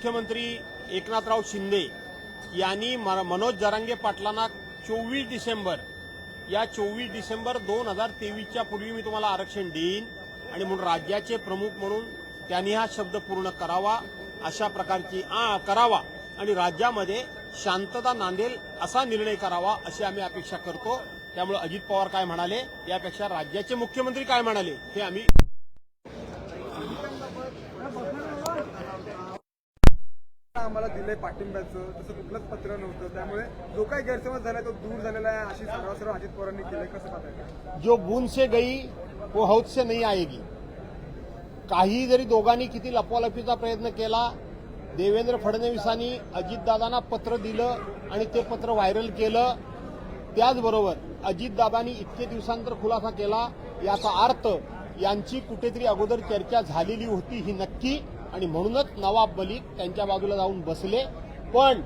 मुख्यमंत्री एकनाथराव शिंदे यांनी मनोज जरांगे पाटलांना चोवीस डिसेंबर या चोवीस डिसेंबर दोन हजार तेवीसच्या पूर्वी मी तुम्हाला आरक्षण देईन आणि म्हणून राज्याचे प्रमुख म्हणून त्यांनी हा शब्द पूर्ण करावा अशा प्रकारची आ करावा आणि राज्यामध्ये शांतता नांदेल असा निर्णय करावा अशी आम्ही अपेक्षा करतो. त्यामुळे अजित पवार काय म्हणाले? यापेक्षा राज्याचे मुख्यमंत्री काय म्हणाले? हे आम्ही आम्हाला दिलंय पाठिंब्याचं तसं कुठलंच पत्र नव्हतं. त्यामुळे जो काही गैरसमज झालाय तो दूर झालेला आहे अशी सर्व अजित पवारांनी केलंय. कसं पाहताय? जो बूंद से गई वो हौद से नाही आएगी. काही जरी दोघांनी किती लपवालपीचा प्रयत्न केला देवेंद्र फडणवीसांनी अजितदादांना पत्र दिलं आणि ते पत्र व्हायरल केलं त्याचबरोबर अजितदादांनी इतके दिवसांतर खुलासा केला याचा अर्थ यांची कुठेतरी अगोदर चर्चा झालेली होती ही नक्की. आणि म्हणूनच नवाब मलिक त्यांच्या बाजूला जाऊन बसले. पण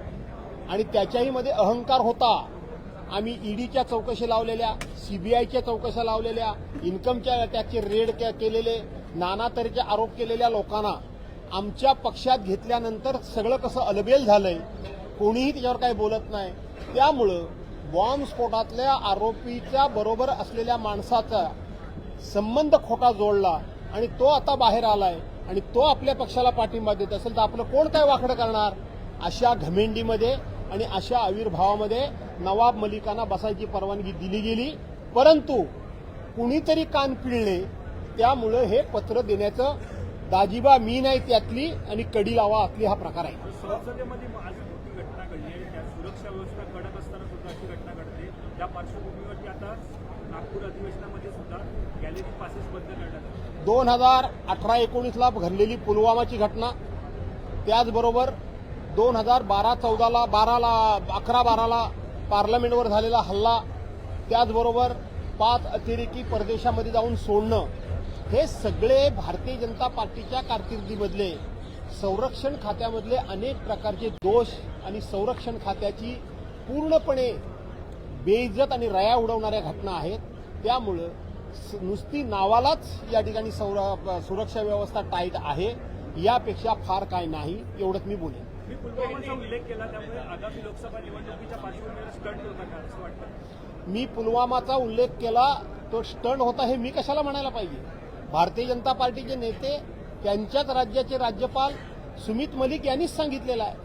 आणि त्याच्याही मध्ये अहंकार होता. आम्ही ईडीच्या चौकशी लावलेल्या सीबीआयच्या चौकशा लावलेल्या इन्कमच्या टॅक्सचे रेड केलेले नाना तऱ्हेचे आरोप केलेल्या लोकांना आमच्या पक्षात घेतल्यानंतर सगळं कसं अलबेल झालंय कोणीही त्याच्यावर काही बोलत नाही. त्यामुळं बॉम्बस्फोटातल्या आरोपीच्या बरोबर असलेल्या माणसाचा संबंध खोटा जोडला आणि तो आता बाहेर आलाय. आणि तो आपल्या पक्षाला पाठिंबा देत असेल तर आपलं कोण काय वाकडं करणार? अशा घमेंडीमध्ये आणि अशा आविर्भावामध्ये नवाब मलिकांना बसायची परवानगी दिली गेली. परंतु कुणीतरी कान पिळले त्यामुळं हे पत्र देण्याचं दाजीबा मी नाही त्यातली आणि कडी लावा असली हा प्रकार आहे. संसदेमध्ये घटना घडली सुरक्षा व्यवस्था कडक असताना सुद्धा अशी घटना घडते. त्या पार्श्वभूमीवरती आता नागपूर अधिवेशनामध्ये सुद्धा पासेस बंद करण्यात दोन हजार अठरा एकोणीसला घडलेली पुलवामाची घटना त्याचबरोबर दोन हजार बारा चौदाला बाराला अकरा बाराला पार्लमेंटवर झालेला हल्ला त्याचबरोबर पाच अतिरेकी परदेशामध्ये जाऊन सोडणं हे सगळे भारतीय जनता पार्टीच्या कारकिर्दीमधले संरक्षण खात्यामधले अनेक प्रकारचे दोष आणि संरक्षण खात्याची पूर्णपणे बेइज्जत आणि रया उडवणाऱ्या घटना आहेत. त्यामुळं नुसती नावालाच या ठिकाणी सौर- सुरक्षा व्यवस्था टाईट आहे. यापेक्षा फार काय नाही एवढंच मी बोलेन. मी पुलवामाचा उल्लेख केला त्यामुळे आगामी लोकसभा निवडणुकीच्या पार्श्वभूमीवर स्टंट होता का असं वाटतं? मी पुलवामाचा उल्लेख केला तो स्टंट होता हे मी कशाला म्हणायला पाहिजे? भारतीय जनता पार्टीचे नेते त्यांच्याच राज्याचे राज्यपाल सुमित मलिक यांनीच सांगितलेलं आहे.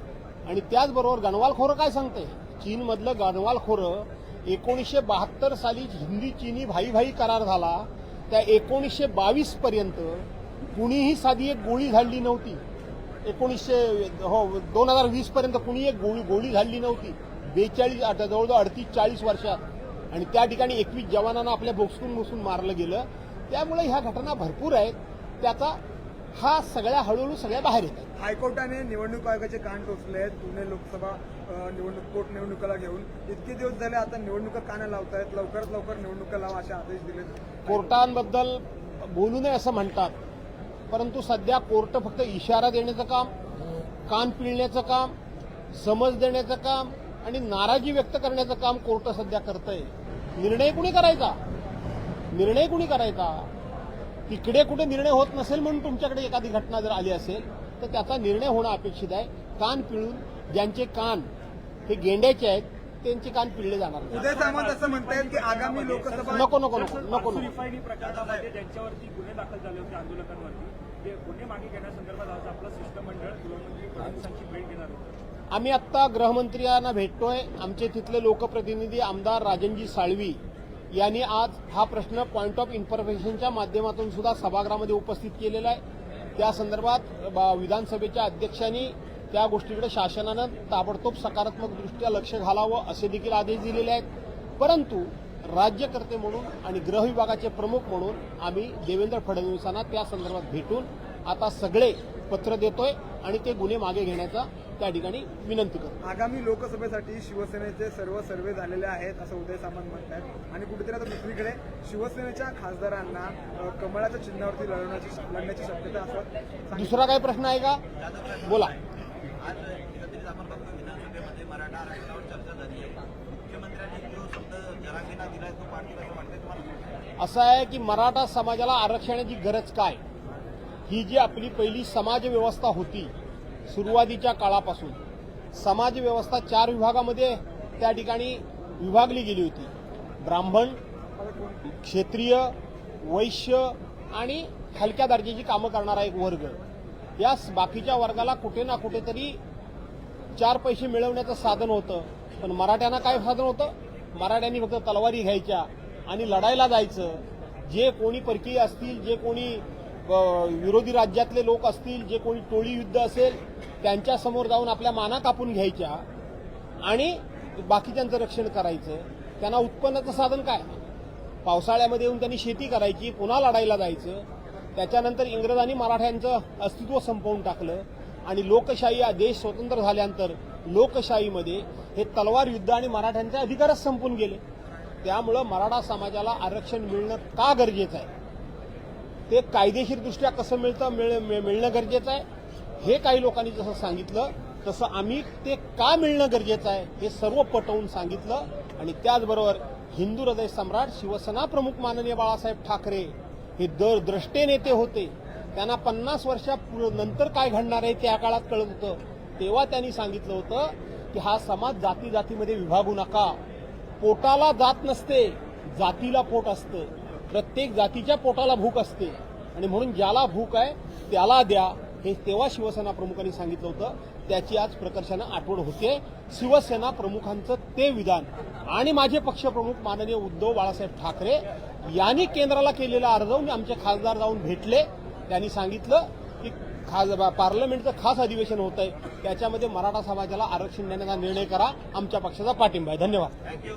आणि त्याचबरोबर गणवालखोरं काय सांगते चीनमधलं गणवालखोरं एकोणीसशे बहात्तर साली हिंदी चीनी भाई भाई करार झाला त्या एकोणीसशे बावीस पर्यंत कुणीही साधी एक गोळी झाडली नव्हती. एकोणीसशे हो दोन हजार वीस पर्यंत कुणी एक गोळी गोळी झाडली नव्हती. बेचाळीस आता जवळजवळ अडतीस चाळीस वर्षात. आणि त्या ठिकाणी एकवीस जवानांना आपल्या बोक्सून बसून मारलं गेलं. त्यामुळे ह्या घटना भरपूर आहेत. त्याचा हा सगळ्या हळूहळू सगळ्या बाहेर येत आहेत हायकोर्टाने निवडणूक आयोगाचे कान टोचले आहेत. पुणे लोकसभा निवडणूक पोटनिवडणुकाला घेऊन. इतके दिवस झाले आता निवडणुका काना लावतायत. लवकरात लवकर निवडणुका लावा असे आदेश दिले कोर्टांबद्दल बोलू नये असं म्हणतात. परंतु सध्या कोर्ट फक्त इशारा देण्याचं काम कान पिळण्याचं काम समज देण्याचं काम आणि नाराजी व्यक्त करण्याचं काम कोर्ट सध्या करतंय. निर्णय कुणी करायचा? निर्णय कुणी करायचा? तिकडे कुठे निर्णय होत नसेल म्हणून तुमच्याकडे एखादी घटना जर आली असेल तर त्याचा निर्णय होणं अपेक्षित आहे. कान पिळून ज्यांचे कान हे गेंड्याचे आहेत त्यांचे कान पिळले जाणार नाही. उदय सामंत असं म्हणतायत की आगामी लोकसभा नको नको नको नको नको. रिफायनी प्रकरणामध्ये ज्यांच्यावरती गुन्हे दाखल झाले होते आंदोलकांवरती ते गुन्हे मागे घेण्यासंदर्भात आज आपलं शिष्टमंडळ गृहमंत्री फडणवीसांची भेट घेणार होतं. आम्ही आत्ता गृहमंत्र्यांना भेटतोय. आमचे तिथले लोकप्रतिनिधी आमदार राजनजी साळवी यांनी आज हा प्रश्न पॉइंट ऑफ इन्फॉर्मेशनच्या माध्यमातून सुद्धा सभागृहामध्ये उपस्थित केलेला आहे. त्या संदर्भात विधानसभेच्या अध्यक्षांनी त्या गोष्टीकडे शासनानं ताबडतोब सकारात्मक दृष्ट्या लक्ष घालावं असे देखील आदेश दिलेले आहेत. परंतु राज्यकर्ते म्हणून आणि गृह विभागाचे प्रमुख म्हणून आम्ही देवेंद्र फडणवीसांना त्या संदर्भात भेटून आता सगळे पत्र देतोय आणि ते गुन्हे मागे घेण्याचा त्या ठिकाणी विनंती करतो. आगामी लोकसभेसाठी शिवसेनेचे सर्व सर्वे झालेले आहेत असं उदय सामंत म्हणतात आणि कुठेतरी आता दुसरीकडे शिवसेनेच्या खासदारांना कमळाच्या चिन्हावरती लढवण्याची लढण्याची शक्यता असं. दुसरा काही प्रश्न आहे का? बोला. आज एकत्रित आपण बघतो विधानसभेमध्ये मराठा आरक्षणावर चर्चा झाली आहे मुख्यमंत्र्यांनी जो शब्द जरांगीना दिलाय तो पाटील असं वाटतंय तुम्हाला असं आहे की मराठा समाजाला आरक्षणाची गरज काय? ही जी आपली पहिली समाज व्यवस्था होती सुरुवातीच्या काळापासून समाज व्यवस्था चार विभागामध्ये त्या ठिकाणी विभागली गेली होती. ब्राह्मण क्षेत्रीय वैश्य आणि हलक्या दर्जाची कामं करणारा एक वर्ग. या बाकीच्या वर्गाला कुठे ना कुठेतरी चार पैसे मिळवण्याचं साधन होतं. पण मराठ्यांना काय साधन होतं? मराठ्यांनी फक्त तलवारी घ्यायच्या आणि लढायला जायचं. जे कोणी परकीय असतील जे कोणी विरोधी राज्यातले लोक असतील जे कोणी टोळी युद्ध असेल त्यांच्यासमोर जाऊन आपल्या माना कापून घ्यायच्या आणि बाकीच्यांचं रक्षण करायचं. त्यांना उत्पन्नाचं साधन काय? पावसाळ्यामध्ये येऊन त्यांनी शेती करायची पुन्हा लढायला जायचं. त्याच्यानंतर इंग्रजांनी मराठ्यांचं अस्तित्व संपवून टाकलं आणि लोकशाही हा देश स्वतंत्र झाल्यानंतर लोकशाहीमध्ये हे तलवार युद्ध आणि मराठ्यांचे अधिकारच संपून गेले. त्यामुळं मराठा समाजाला आरक्षण मिळणं का गरजेचं आहे? ते कायदेशीरदृष्ट्या कसं मिळतं मिळ- मिळणं गरजेचं आहे. हे काही लोकांनी जसं सांगितलं तसं आम्ही ते का मिळणं गरजेचं आहे हे सर्व पटवून सांगितलं. आणि त्याचबरोबर हिंदू हृदय सम्राट शिवसेना प्रमुख माननीय बाळासाहेब ठाकरे हे दर द्रष्टे नेते होते. त्यांना पन्नास वर्षा नंतर काय घडणार आहे त्या काळात कळत होतं. तेव्हा त्यांनी सांगितलं होतं की हा समाज जाती जातीमध्ये विभागू नका. पोटाला जात नसते जातीला पोट असतं. प्रत्येक जातीच्या पोटाला भूक असते. आणि म्हणून ज्याला भूक आहे त्याला द्या. हे तेव्हा शिवसेना प्रमुखांनी सांगितलं होतं. त्याची आज प्रकर्षानं आठवण होते. शिवसेना प्रमुखांचं ते विधान. आणि माझे पक्षप्रमुख माननीय उद्धव बाळासाहेब ठाकरे यांनी केंद्राला केलेला अर्ज आमचे खासदार जाऊन भेटले. त्यांनी सांगितलं की खास पार्लमेंटचं खास अधिवेशन होत आहे त्याच्यामध्ये मराठा समाजाला आरक्षण देण्याचा निर्णय करा. आमच्या पक्षाचा पाठिंबा आहे. धन्यवाद. थँक्यू